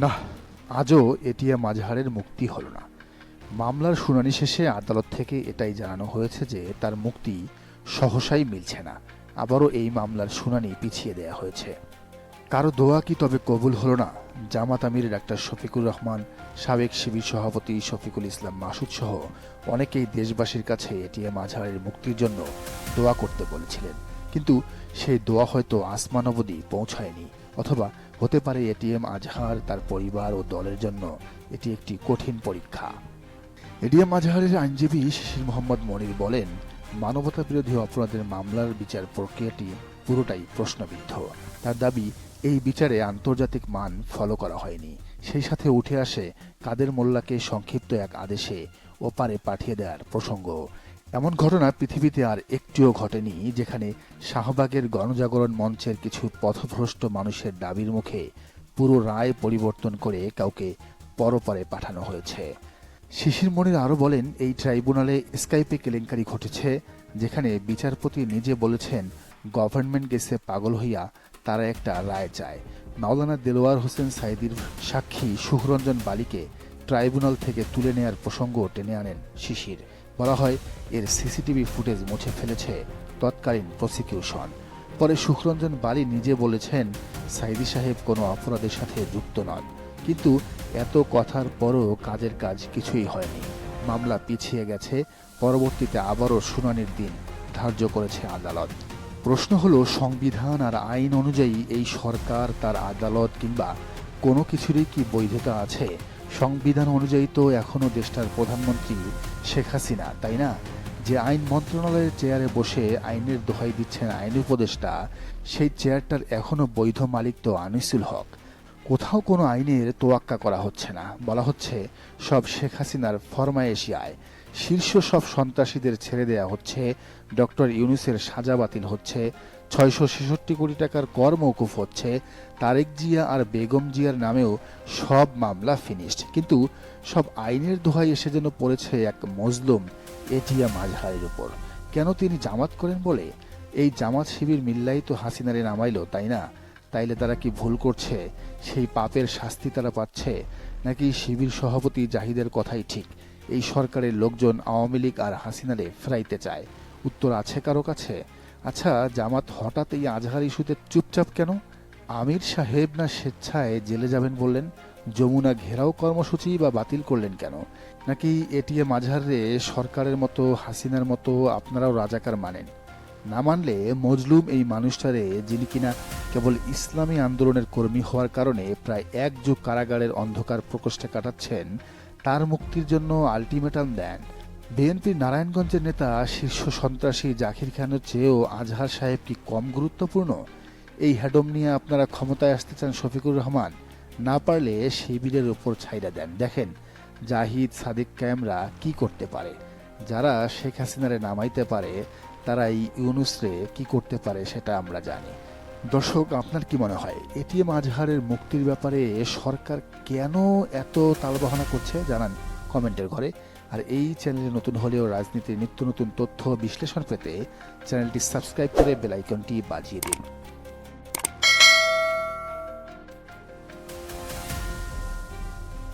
না, আজও এটিএম আজহারের মুক্তি হলো না। মামলার শুনানি শেষে আদালত থেকে এটাই জানানো হয়েছে যে তার মুক্তি সহসাই মিলছে না। আবারও এই মামলার শুনানি পিছিয়ে দেয়া হয়েছে। কারও দোয়া কি তবে কবুল হলো না? জামাত আমির, ডাক্তার শফিকুর রহমান, সাবেক শিবির সভাপতি শফিকুল ইসলাম মাসুদ সহ অনেকেই দেশবাসীর কাছে এটিএম আজহারের মুক্তির জন্য দোয়া করতে বলেছিলেন। কিন্তু সেই দোয়া হয়তো আসমান অবধি পৌঁছায়নি, অথবা হতে পারে এটিএম, আজহার, তার পরিবার ও দলের জন্য। এটি একটি কঠিন পরীক্ষা। এটিএম, আজহারের আইনজীবী শিশির মোহাম্মদ মনির বলেন মানবতা বিরোধী অপরাধের মামলার বিচার প্রক্রিয়াটি পুরোটাই প্রশ্নবিদ্ধ। তার দাবি, এই বিচারে আন্তর্জাতিক মান ফলো করা হয়নি। সেই সাথে উঠে আসে কাদের মোল্লাকে সংক্ষিপ্ত এক আদেশে ওপারে পাঠিয়ে দেওয়ার প্রসঙ্গ। এমন ঘটনা পৃথিবীতে আর একটিও ঘটেনি যেখানে শাহবাগের গণজাগরণ মঞ্চের কিছু পথভ্রষ্ট মানুষের দাবির মুখে পুরো রায় পরিবর্তন করে কাউকে পরপারে পাঠানো হয়েছে। শিশির মনির আরও বলেন, এই ট্রাইব্যুনালে স্কাইপে কেলেঙ্কারি ঘটেছে, যেখানে বিচারপতি নিজে বলেছেন, গভর্নমেন্ট গেছে পাগল হইয়া তারা একটা রায় চায়। মাওলানা দেলোয়ার হোসেন সাইদির সাক্ষী সুখরঞ্জন বালিকে ট্রাইব্যুনাল থেকে তুলে নেয়ার প্রসঙ্গ টেনে আনেন শিশির। বলা হয়, এর সিসিটিভি ফুটেজ মুছে ফেলেছে তৎকালীন প্রসিকিউশন। পরে সুখরঞ্জন বালি নিজে বলেছেন, সাইদি সাহেব কোনো অপরাধের সাথে যুক্ত নন। কিন্তু এত কথার পরও কাজের কাজ কিছুই হয়নি। মামলা পিছিয়ে গেছে, পরবর্তীতে আবারও শুনানির দিন ধার্য করেছে আদালত। প্রশ্ন হল, সংবিধান আর আইন অনুযায়ী এই সরকার তার আদালত কিংবা কোনো কিছুরই কি বৈধতা আছে? সংবিধান অনুযায়ী তো এখনও দেশটার প্রধানমন্ত্রী শেখ হাসিনা, তাই না? যে আইন মন্ত্রণালয়ের চেয়ারে বসে আইনের দোহাই দিচ্ছেন আইন উপদেষ্টা, সেই চেয়ারটার এখনও বৈধ মালিক তো আনিসুল হক। কোথাও কোনো আইনের তোয়াক্কা করা হচ্ছে না। বলা হচ্ছে, সব শেখ হাসিনার ফরমায়েশিয়ায়। শীর্ষ সব সন্ত্রাসীদের ছেড়ে দেয়া হচ্ছে, ডক্টর ইউনুসের সাজা বাতিল হচ্ছে ছয়শো ছেষট্টি কোটি টাকার কর মৌকুফ হচ্ছে তারেক জিয়া আর বেগম জিয়ার নামেও সব মামলা ফিনিশড কিন্তু সব আইনের দোহাই এসে যেন পড়েছে এক মজলুম এটিএম আজহারের উপর। কেন তিনি জামাত করেন বলে? এই জামাত শিবির মিল্লাই তো হাসিনারে নামাইলো, তাই না? তাইলে তারা কি ভুল করছে? সেই পাপের শাস্তি তারা পাচ্ছে? নাকি শিবির সভাপতি জাহিদের কথাই ঠিক? এই সরকারের লোকজন আওয়ামী লীগ আর হাসিনারে ফেরাইতে চায়। উত্তর আছে কারও কাছে? আচ্ছা জামাত হঠাৎ এই আজহার ইস্যুতে চুপচাপ কেন? আমির সাহেব না স্বেচ্ছায় জেলে যাবেন বললেন? যমুনা ঘেরাও কর্মসূচি বা বাতিল করলেন কেন? নাকি এটিএম আজহারে সরকারের মতো, হাসিনার মতো আপনারাও রাজাকার মানেন? না মানলে মজলুম এই মানুষটারে যিনি কিনা কেবল ইসলামী আন্দোলনের কর্মী হওয়ার কারণে প্রায় এক যুগ কারাগারের অন্ধকার প্রকোষ্ঠে কাটাচ্ছেন, তার মুক্তির জন্য আলটিমেটাম দেন। বিএনপির নারায়ণগঞ্জের নেতা শীর্ষ সন্ত্রাসী জাকির খানের চেয়েও আজহার সাহেব কি কম গুরুত্বপূর্ণ? এই হ্যাডম নিয়ে আপনারা ক্ষমতায় আসতে চান শফিকুর রহমান? না পারলে শিবিরের ওপর ছাইরা দেন। দেখেন, জাহিদ, সাদিক ক্যামরা কি করতে পারে? যারা শেখ হাসিনারে নামাইতে পারে তারা এই ইউনুসরে কি করতে পারে সেটা আমরা জানি। দর্শক, আপনার কি মনে হয়? এটিএম আজহারের মুক্তির ব্যাপারে সরকার কেন এত তালবাহনা করছে? জানান। কমেন্টের ঘরে। আর এই চ্যানেলে নতুন হলেও রাজনীতির নিত্য নতুন তথ্য বিশ্লেষণ পেতে চ্যানেলটি সাবস্ক্রাইব করে বেলাইকনটি বাজিয়ে দিন।